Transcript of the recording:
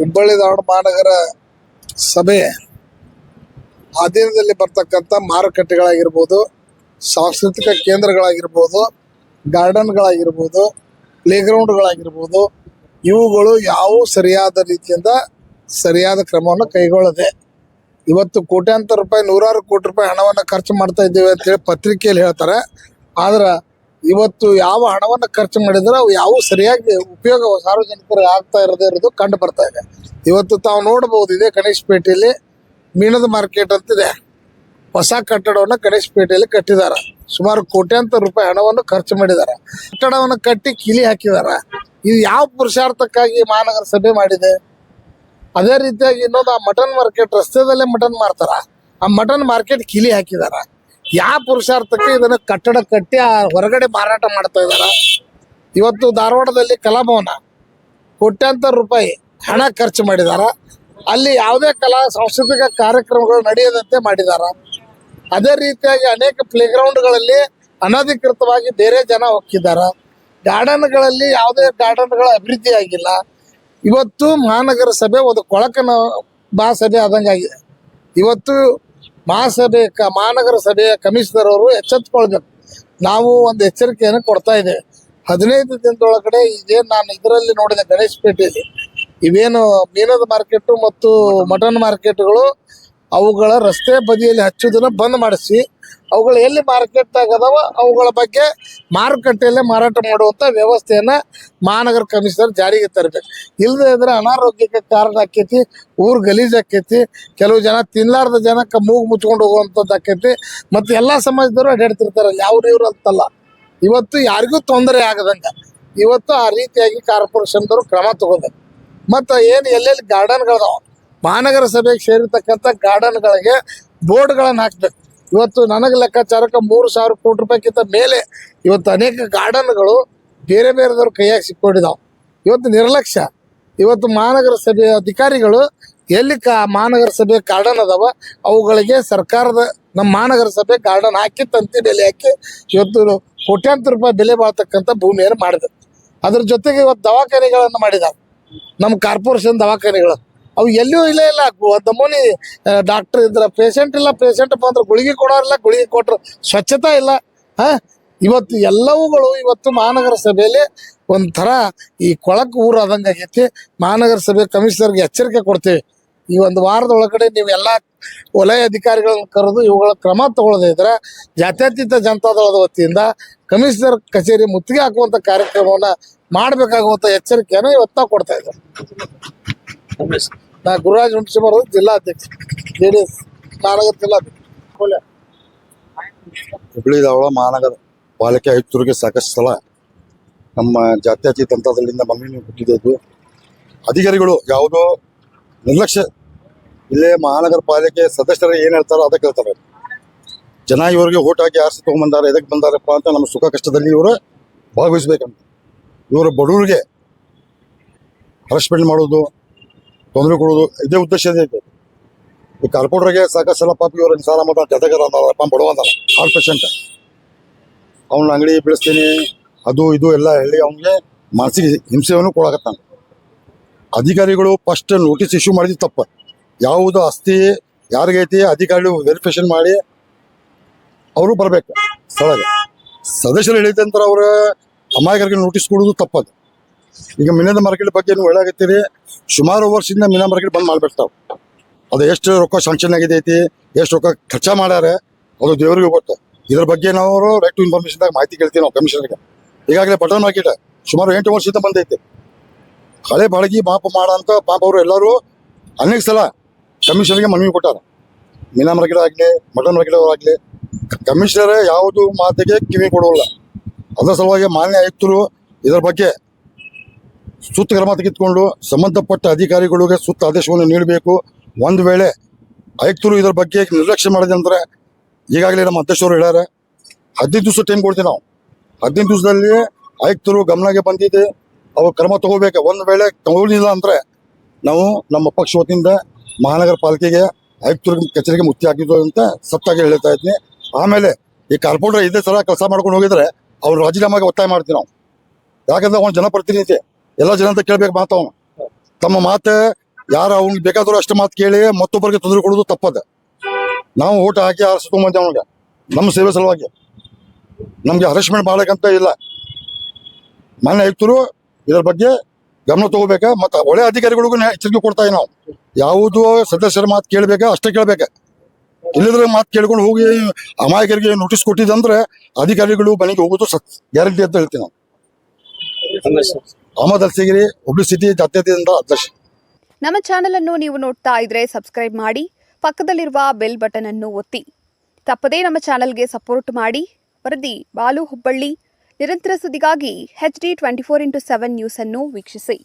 ಹುಬ್ಬಳ್ಳಿ ಧಾರವಾಡ ಮಹಾನಗರ ಸಭೆ ಅಧೀನದಲ್ಲಿ ಬರ್ತಕ್ಕಂಥ ಮಾರುಕಟ್ಟೆಗಳಾಗಿರ್ಬೋದು, ಸಾಂಸ್ಕೃತಿಕ ಕೇಂದ್ರಗಳಾಗಿರ್ಬೋದು, ಗಾರ್ಡನ್ಗಳಾಗಿರ್ಬೋದು, ಪ್ಲೇಗ್ರೌಂಡ್ಗಳಾಗಿರ್ಬೋದು, ಇವುಗಳು ಯಾವ ಸರಿಯಾದ ರೀತಿಯಿಂದ ಸರಿಯಾದ ಕ್ರಮವನ್ನು ಕೈಗೊಳ್ಳದೆ ಇವತ್ತು ಕೋಟ್ಯಾಂತರ ರೂಪಾಯಿ, ನೂರಾರು ಕೋಟಿ ರೂಪಾಯಿ ಹಣವನ್ನು ಖರ್ಚು ಮಾಡ್ತಾ ಇದ್ದೇವೆ ಅಂತೇಳಿ ಪತ್ರಿಕೆಯಲ್ಲಿ ಹೇಳ್ತಾರೆ. ಆದ್ರೆ ಇವತ್ತು ಯಾವ ಹಣವನ್ನು ಖರ್ಚು ಮಾಡಿದ್ರೆ ಅವು ಯಾವ ಸರಿಯಾಗಿ ಉಪಯೋಗ ಸಾರ್ವಜನಿಕರಿಗೆ ಆಗ್ತಾ ಇರೋದೇ ಇರೋದು ಕಂಡು ಬರ್ತಾ ಇದೆ. ಇವತ್ತು ತಾವು ನೋಡಬಹುದು ಇದೆ ಗಣೇಶಪೇಟೆಯಲ್ಲಿ ಮೀನದ ಮಾರ್ಕೆಟ್ ಅಂತಿದೆ. ಹೊಸ ಕಟ್ಟಡವನ್ನು ಗಣೇಶಪೇಟೆಯಲ್ಲಿ ಕಟ್ಟಿದ್ದಾರೆ. ಸುಮಾರು ಕೋಟ್ಯಾಂತರ ರೂಪಾಯಿ ಹಣವನ್ನು ಖರ್ಚು ಮಾಡಿದ್ದಾರೆ. ಕಟ್ಟಡವನ್ನು ಕಟ್ಟಿ ಕಿಲಿ ಹಾಕಿದ್ದಾರೆ. ಇದು ಯಾವ ಪುರುಷಾರ್ಥಕ್ಕಾಗಿ ಮಹಾನಗರ ಸಭೆ ಮಾಡಿದೆ? ಅದೇ ರೀತಿಯಾಗಿ ಇನ್ನೊಂದು ಆ ಮಟನ್ ಮಾರ್ಕೆಟ್ ರಸ್ತೆದಲ್ಲೇ ಮಟನ್ ಮಾರ್ತಾರ. ಆ ಮಟನ್ ಮಾರ್ಕೆಟ್ ಕಿಲಿ ಹಾಕಿದಾರ ಯಾವ ಪುರುಷಾರ್ಥಕ್ಕೆ ಇದನ್ನ ಕಟ್ಟಡ ಕಟ್ಟಿ ಆ ಹೊರಗಡೆ ಮಾರಾಟ ಮಾಡ್ತಾ ಇದಾರ ಇವತ್ತು ಧಾರವಾಡದಲ್ಲಿ ಕಲಾಭವನ. ಕೋಟ್ಯಾಂತರ ರೂಪಾಯಿ ಹಣ ಖರ್ಚು ಮಾಡಿದಾರ? ಅಲ್ಲಿ ಯಾವುದೇ ಕಲಾ ಸಾಂಸ್ಕೃತಿಕ ಕಾರ್ಯಕ್ರಮಗಳು ನಡೆಯದಂತೆ ಮಾಡಿದಾರ? ಅದೇ ರೀತಿಯಾಗಿ ಅನೇಕ ಪ್ಲೇಗ್ರೌಂಡ್ಗಳಲ್ಲಿ ಅನಧಿಕೃತವಾಗಿ ಬೇರೆ ಜನ ಹೋಗ್ತಿದ್ದಾರೆ? ಗಾರ್ಡನ್ಗಳಲ್ಲಿ ಯಾವುದೇ ಗಾರ್ಡನ್ಗಳ ಅಭಿವೃದ್ಧಿ ಆಗಿಲ್ಲ. ಇವತ್ತು ಮಹಾನಗರ ಸಭೆ ಒಂದು ಕೊಳಕನ ಬಾ ಸಭೆ ಆದಂಗಾಗಿದೆ ಇವತ್ತು ಮಹಾಸಭೆ, ಕ ಮಹಾನಗರ ಸಭೆಯ ಕಮಿಷನರ್ ಅವರು ಎಚ್ಚೆತ್ಕೊಳ್ಬೇಕು ನಾವು ಒಂದು ಎಚ್ಚರಿಕೆಯನ್ನು ಕೊಡ್ತಾ ಇದ್ದೇವೆ. ಹದಿನೈದು ದಿನದೊಳಗಡೆ ಇದೇನು ನಾನು ಇದರಲ್ಲಿ ನೋಡಿದೆ ಗಣೇಶಪೇಟೆಯಲ್ಲಿ ಇವೇನು ಮೀನದ ಮಾರ್ಕೆಟು ಮತ್ತು ಮಟನ್ ಮಾರ್ಕೆಟ್ಗಳು ಅವುಗಳ ರಸ್ತೆ ಬದಿಯಲ್ಲಿ ಹಚ್ಚೋದನ್ನು ಬಂದ್ ಮಾಡಿಸಿ, ಅವುಗಳು ಎಲ್ಲಿ ಮಾರ್ಕೆಟ್ ಅದಾವ ಅವುಗಳ ಬಗ್ಗೆ ಮಾರುಕಟ್ಟೆಯಲ್ಲೇ ಮಾರಾಟ ಮಾಡುವಂತ ವ್ಯವಸ್ಥೆಯನ್ನ ಮಹಾನಗರ ಕಮಿಷನರ್ ಜಾರಿಗೆ ತರಬೇಕು. ಇಲ್ಲದೆ ಇದ್ರೆ ಅನಾರೋಗ್ಯಕ್ಕೆ ಕಾರಣ ಆಕೈತಿ, ಊರು ಗಲೀಜು ಆಕೈತಿ, ಕೆಲವು ಜನ ತಿನ್ಲಾರ್ದ ಜನಕ್ಕೆ ಮೂಗು ಮುಚ್ಕೊಂಡು ಹೋಗುವಂಥದ್ದು ಆಕೈತಿ, ಮತ್ತು ಎಲ್ಲಾ ಸಮಾಜದವರು ಅಡ್ಡಾಡ್ತಿರ್ತಾರೆ ಇವರು ಅಂತಲ್ಲ. ಇವತ್ತು ಯಾರಿಗೂ ತೊಂದರೆ ಆಗದಂಗ. ಇವತ್ತು ಆ ರೀತಿಯಾಗಿ ಕಾರ್ಪೊರೇಷನ್ದವರು ಕ್ರಮ ತಗೋಬೇಕು. ಮತ್ತು ಏನು ಎಲ್ಲೆಲ್ಲಿ ಗಾರ್ಡನ್ಗಳದಾವ ಮಹಾನಗರ ಸಭೆಗೆ ಸೇರಿರ್ತಕ್ಕಂಥ ಗಾರ್ಡನ್ಗಳಿಗೆ ಬೋರ್ಡ್ಗಳನ್ನು ಹಾಕ್ಬೇಕು. ಇವತ್ತು ನನಗೆ ಲೆಕ್ಕಾಚಾರಕ್ಕೆ ಮೂರು ಸಾವಿರ ಕೋಟಿ ರೂಪಾಯಿಗಿಂತ ಮೇಲೆ ಇವತ್ತು ಅನೇಕ ಗಾರ್ಡನ್ಗಳು ಬೇರೆ ಬೇರೆದವ್ರ ಕೈಯಾಗಿ ಸಿಕ್ಕೊಂಡಿದ್ದಾವೆ ಇವತ್ತು ನಿರ್ಲಕ್ಷ್ಯ. ಇವತ್ತು ಮಹಾನಗರ ಸಭೆಯ ಅಧಿಕಾರಿಗಳು ಎಲ್ಲಿ ಕಾ ಮಹಾನಗರ ಸಭೆ ಗಾರ್ಡನ್ ಅದಾವ, ಅವುಗಳಿಗೆ ಸರ್ಕಾರದ ನಮ್ಮ ಮಹಾನಗರ ಸಭೆ ಗಾರ್ಡನ್ ಹಾಕಿ ತಂತಿ ಬೆಲೆ ಹಾಕಿ ಇವತ್ತು ಕೋಟ್ಯಾಂತರ ರೂಪಾಯಿ ಬೆಲೆ ಬಾಳ್ತಕ್ಕಂಥ ಭೂಮಿಯನ್ನು ಮಾಡಿದೆ. ಅದ್ರ ಜೊತೆಗೆ ಇವತ್ತು ದವಾಖಾನೆಗಳನ್ನು ಮಾಡಿದ್ದಾರೆ ನಮ್ಮ ಕಾರ್ಪೊರೇಷನ್ ದವಾಖಾನೆಗಳು. ಅವು ಎಲ್ಲಿಯೂ ಇಲ್ಲ ಇಲ್ಲ. ನಮೂನಿ ಡಾಕ್ಟರ್ ಇದ್ರ ಪೇಷಂಟ್ ಇಲ್ಲ ಪೇಷಂಟ್ ಬಂದ್ರೆ ಗುಳಿಗೆ ಕೊಡೋರಿಲ್ಲ, ಗುಳಿಗೆ ಕೊಟ್ರು ಸ್ವಚ್ಛತಾ ಇಲ್ಲ. ಹಾ ಇವತ್ತು ಎಲ್ಲವುಗಳು ಇವತ್ತು ಮಹಾನಗರ ಸಭೆಯಲ್ಲಿ ಒಂಥರ ಈ ಕೊಳಕು ಊರು ಆದಂಗೆ ಆಗೈತಿ. ಮಹಾನಗರ ಸಭೆ ಕಮಿಷನರ್ಗೆ ಎಚ್ಚರಿಕೆ ಕೊಡ್ತೀವಿ. ಈ ಒಂದು ವಾರದ ಒಳಗಡೆ ನೀವೆಲ್ಲ ವಲಯ ಅಧಿಕಾರಿಗಳನ್ನ ಕರೆದು ಇವುಗಳ ಕ್ರಮ ತಗೊಳ್ಳದೇ ಇದ್ರೆ ಜಾತ್ಯತೀತ ಜನತಾದಳದ ವತಿಯಿಂದ ಕಮಿಷನರ್ ಕಚೇರಿ ಮುತ್ತಿಗೆ ಹಾಕುವಂತ ಕಾರ್ಯಕ್ರಮವನ್ನ ಮಾಡಬೇಕಾಗುವಂಥ ಎಚ್ಚರಿಕೆಯನ್ನು ಇವತ್ತು ಕೊಡ್ತಾ ಕೊಡ್ತಾ ಇದ್ದೇವೆ ನಾ ಗುರುರಾಜ್ ಜಿಲ್ಲಾ ಅಧ್ಯಕ್ಷ. ಜೆ ಡಿ ಎಸ್ ಕಾಳಗದ ಜಿಲ್ಲಾಧ್ಯಕ್ಷ ಹುಬ್ಬಳ್ಳಿ ಧಾರವಾಡ ಮಹಾನಗರ ಪಾಲಿಕೆ ಆಯುಕ್ತರಿಗೆ ಸಾಕಷ್ಟು ಸಲ ನಮ್ಮ ಜಾತ್ಯತೀತ ತಂತ್ರದಲ್ಲಿಂದ ಮನವಿ ಕೊಟ್ಟಿದ್ದು ಅಧಿಕಾರಿಗಳು ಯಾವುದೋ ನಿರ್ಲಕ್ಷ್ಯ. ಇಲ್ಲೇ ಮಹಾನಗರ ಪಾಲಿಕೆ ಸದಸ್ಯರು ಏನು ಹೇಳ್ತಾರೋ ಅದಕ್ಕೆ ಹೇಳ್ತಾರೆ ಜನ ಇವರಿಗೆ ಓಟ್ ಹಾಕಿ ಆರಿಸಿ ತೊಗೊಂಬಂದಾರೆ ಎದಕ್ಕೆ ಬಂದಾರಪ್ಪ ಅಂತ ನಮ್ಮ ಸುಖ ಕಷ್ಟದಲ್ಲಿ ಇವರು ಭಾಗವಹಿಸ್ಬೇಕಂತ. ಇವರು ಬಡವರಿಗೆ ಹರಸ್ಮೆಂಟ್ ಮಾಡೋದು ತೊಂದರೆ ಕೊಡೋದು ಇದೇ ಉದ್ದೇಶ ಐತೆ ಈ ಕಾರ್ಪೊರೇಟರ್ಗೆ ಸಾಕಷ್ಟು ಸಲ ಪಾಪ ಸಾಲ ಮಾಡ ಜತೆಗಾರ ಅಂದಾರಪ್ಪ ಬಡವ ಅಂದಾರ ಹಾರ್ಟ್ ಪೇಷಂಟ್ ಅವ್ನ ಅಂಗಡಿ ಬೆಳೆಸ್ತೀನಿ, ಅದು ಇದು ಎಲ್ಲ ಹೇಳಿ ಅವನಿಗೆ ಮಾನಸಿಕ ಹಿಂಸೆಯನ್ನು ಕೊಡಕತ್ತಾನ. ಅಧಿಕಾರಿಗಳು ಫಸ್ಟ್ ನೋಟಿಸ್ ಇಶ್ಯೂ ಮಾಡಿದ ತಪ್ಪ. ಯಾವುದು ಆಸ್ತಿ ಯಾರಿಗೈತಿ ಅಧಿಕಾರಿಗಳು ವೆರಿಫಿಕೇಶನ್ ಮಾಡಿ ಅವರು ಬರಬೇಕು. ಸ್ಥಳಗೆ ಸದಸ್ಯರು ಹೇಳಿದಂತರ ಅವ್ರ ಅಮಾಯಕರಿಗೆ ನೋಟಿಸ್ ಕೊಡೋದು ತಪ್ಪದು. ಈಗ ಮಿನದ ಮಾರ್ಕೆಟ್ ಬಗ್ಗೆ ನೀವು ಹೇಳಾಗತ್ತೀರಿ ಸುಮಾರು ವರ್ಷದಿಂದ ಮೀನಾ ಮಾರ್ಕೆಟ್ ಬಂದ್ ಮಾಡ್ಬಿಡ್ತಾವ್ ಅದು ಎಷ್ಟು ರೊಕ್ಕ ಶಾಂಕ್ಷನ್ ಆಗಿದೈತಿ, ಎಷ್ಟು ರೊಕ್ಕ ಖರ್ಚ ಮಾಡ್ಯಾರ, ಅದು ದೇವರಿಗೆ ಗೊತ್ತು. ಇದ್ರ ಬಗ್ಗೆ ನಾವು ರೈಟ್ ಟು ಇನ್ಫಾರ್ಮೇಶನ್ದಾಗ ಮಾಹಿತಿ ಕೇಳ್ತೀವಿ ನಾವು ಕಮಿಷನರ್ಗೆ ಈಗಾಗಲೇ ಬಟನ್ ಮಾರ್ಕೆಟ್ ಸುಮಾರು ಎಂಟು ವರ್ಷದಿಂದ ಬಂದೈತಿ ಹಳೆ ಬಾಳಗಿ ಪಾಪ ಮಾಡಂತ ಪಾಪ ಅವರು ಎಲ್ಲರೂ ಅನೇಕ ಸಲ ಕಮಿಷನರ್ಗೆ ಮನವಿ ಕೊಟ್ಟಾರ. ಮೀನಾ ಮಾರ್ಕೆಟ್ ಆಗಲಿ ಮಟನ್ ಮಾರ್ಕೆಟ್ ಆಗಲಿ ಕಮಿಷನರ್ ಯಾವುದು ಮಾತಿಗೆ ಕಿವಿ ಕೊಡೋಲ್ಲ. ಅದರ ಸಲುವಾಗಿ ಮಾನ್ಯ ಆಯುಕ್ತರು ಇದರ ಬಗ್ಗೆ ಸೂಕ್ತ ಕ್ರಮ ತೆಗೆದುಕೊಂಡು ಸಂಬಂಧಪಟ್ಟ ಅಧಿಕಾರಿಗಳಿಗೆ ಸೂಕ್ತ ಆದೇಶವನ್ನು ನೀಡಬೇಕು. ಒಂದು ವೇಳೆ ಆಯುಕ್ತರು ಇದರ ಬಗ್ಗೆ ನಿರ್ಲಕ್ಷ್ಯ ಮಾಡಿದೆ ಅಂದರೆ ಈಗಾಗಲೇ ನಮ್ಮ ಅಧ್ಯಕ್ಷರು ಹೇಳ್ಯಾರ, ಹದಿನೈದು ದಿವಸ ಟೈಮ್ ಕೊಡ್ತೀವಿ ನಾವು. ಹದಿನೈದು ದಿವಸದಲ್ಲಿ ಆಯುಕ್ತರು ಗಮನಕ್ಕೆ ಬಂದಿದೆ ಅವ್ರು ಕ್ರಮ ತಗೋಬೇಕು. ಒಂದು ವೇಳೆ ತಗೊಳ್ಳಿಲ್ಲ ಅಂದರೆ ನಾವು ನಮ್ಮ ಪಕ್ಷ ವತಿಯಿಂದ ಮಹಾನಗರ ಪಾಲಿಕೆಗೆ ಆಯುಕ್ತರ ಕಚೇರಿಗೆ ಮುಕ್ತಿ ಹಾಕಿದ್ದು ಅಂತ ಸತ್ತಾಗಿ ಹೇಳ್ತಾ ಇದ್ದೀನಿ ಆಮೇಲೆ ಈ ಕಾರ್ಪೊರೇಟರ್ ಇದೇ ಸಲ ಕೆಲಸ ಮಾಡ್ಕೊಂಡು ಹೋಗಿದ್ರೆ ಅವ್ರು ರಾಜೀನಾಮೆಗೆ ಒತ್ತಾಯ ಮಾಡ್ತೀವಿ ನಾವು. ಯಾಕಂದ್ರೆ ಅವ್ನು ಜನಪ್ರತಿನಿಧಿ. ಎಲ್ಲ ಜನ ಅಂತ ಕೇಳ್ಬೇಕು ಮಾತು ಅವನು ತಮ್ಮ ಮಾತು ಯಾರು ಅವ್ನಿಗೆ ಬೇಕಾದರೂ ಅಷ್ಟು ಮಾತು ಕೇಳಿ ಮತ್ತೊಬ್ಬರಿಗೆ ತೊಂದರೆ ಕೊಡೋದು ತಪ್ಪದ. ನಾವು ಊಟ ಹಾಕಿ ಆರಿಸ್ಕೊಂಬಂದೆ ಅವನಿಗೆ. ನಮ್ಮ ಸೇವೆ ಸಲುವಾಗಿ. ನಮಗೆ ಹರಸ್ಮೆಂಟ್ ಮಾಡಬೇಕಂತ ಇಲ್ಲ. ಮಾನ್ಯ ಆಯುಕ್ತರು ಇದರ ಬಗ್ಗೆ ಗಮನ ತಗೋಬೇಕ? ಮತ್ತು ಒಳ್ಳೆ ಅಧಿಕಾರಿಗಳಿಗೂ ಎಚ್ಚರಿಕೆ ಕೊಡ್ತಾ ನಾವು. ಯಾವುದು ಸದಸ್ಯರ ಮಾತು ಕೇಳಬೇಕಾ? ಅಷ್ಟೇ ಕೇಳಬೇಕ? ಇಲ್ಲದ್ರೆ ಮಾತು ಕೇಳ್ಕೊಂಡು ಹೋಗಿ ಅಮಾಯಕರಿಗೆ ನೋಟಿಸ್ ಕೊಟ್ಟಿದ್ದಂದ್ರೆ ಅಧಿಕಾರಿಗಳು ಮನೆಗೆ ಹೋಗೋದು ಸತ್ ಗ್ಯಾರಂಟಿ ಅಂತ ಹೇಳ್ತೀನಿ ನಾವು. ಅಹಮದ್ ಅಲ್ಸಿಗಿರಿ ಹುಬ್ಳಿ ಸಿಟಿ ಜಾತ್ಯತೀತ ಅಧ್ಯಕ್ಷ. ನಮ್ಮ ಚಾನೆಲ್ ಅನ್ನು ನೀವು ನೋಡ್ತಾ ಇದ್ರೆ ಸಬ್ಸ್ಕ್ರೈಬ್ ಮಾಡಿ ಪಕ್ಕದಲ್ಲಿರುವ ಬೆಲ್ ಬಟನ್ ಅನ್ನು ಒತ್ತಿ. ತಪ್ಪದೇ ನಮ್ಮ ಚಾನೆಲ್ಗೆ ಸಪೋರ್ಟ್ ಮಾಡಿ. ವರದಿ ಬಾಲು ಹುಬ್ಬಳ್ಳಿ ನಿರಂತರ ಸುದ್ದಿಗಾಗಿ H D twenty four into seven news ಅನ್ನು ವೀಕ್ಷಿಸಿ.